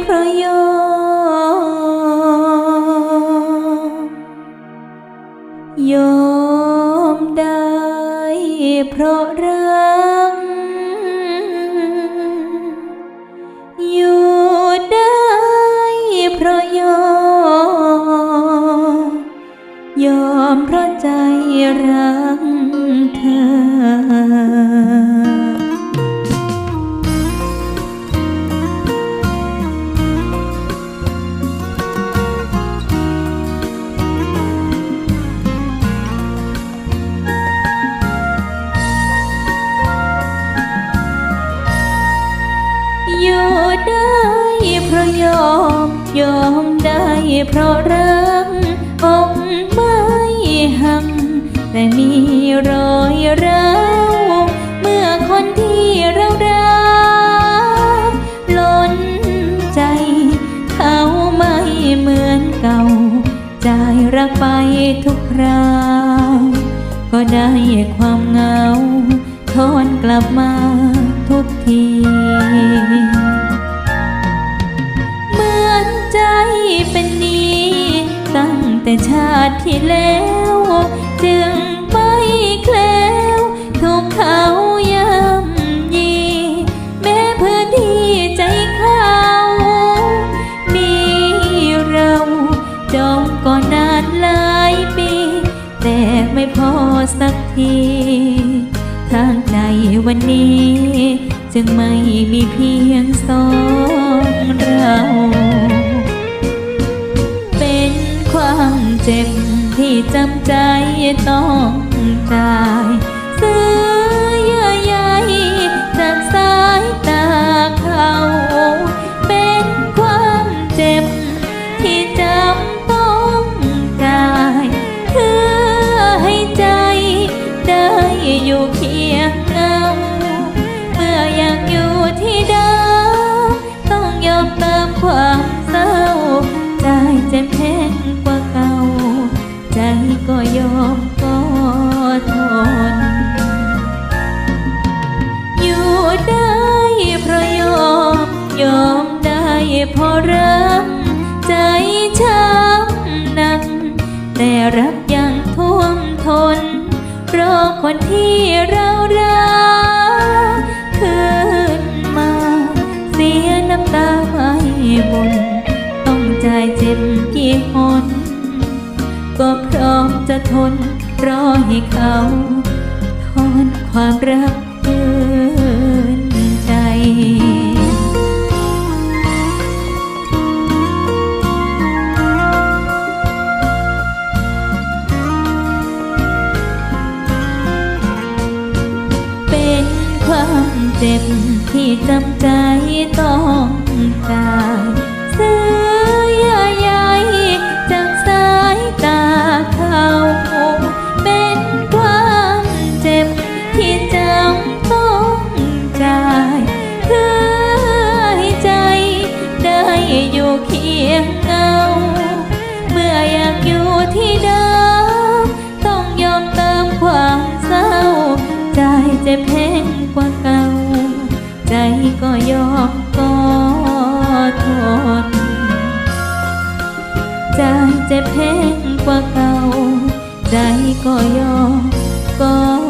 เพราะยอมยอมได้เพราะรักอยู่ได้เพราะยอมยอมเพราะใจรักเธอ เพราะรักอกไม่หักแต่มีรอยร้าวเมื่อคนที่เรารักล้นใจ เขาไม่เหมือนเก่าใจรักไปทุกคราวก็ได้ความเหงาทอนกลับมาทุกที แต่ชาติที่แล้ว จึงไม่แคล้วถูกเขาย่ำยี แม้พื้นที่ใจเขามีเราจองก่อนนานหลายปี แต่ไม่พอสักที ทางใจวันนี้ จึงไม่มีเพียงสองเรา จำใจต้องตาย ใจก็ยอมก็ทน อยู่ได้เพราะยอม ยอมได้เพราะรักใจช้ำหนัก แต่รักยังท่วมทนเพราะคนที่เรารัก จะทนรอให้เขาทอนความรักคืนใจเป็นความเจ็บที่จำใจต้องตาย เจ็บแพงกว่าเก่าใจก็ยอมก็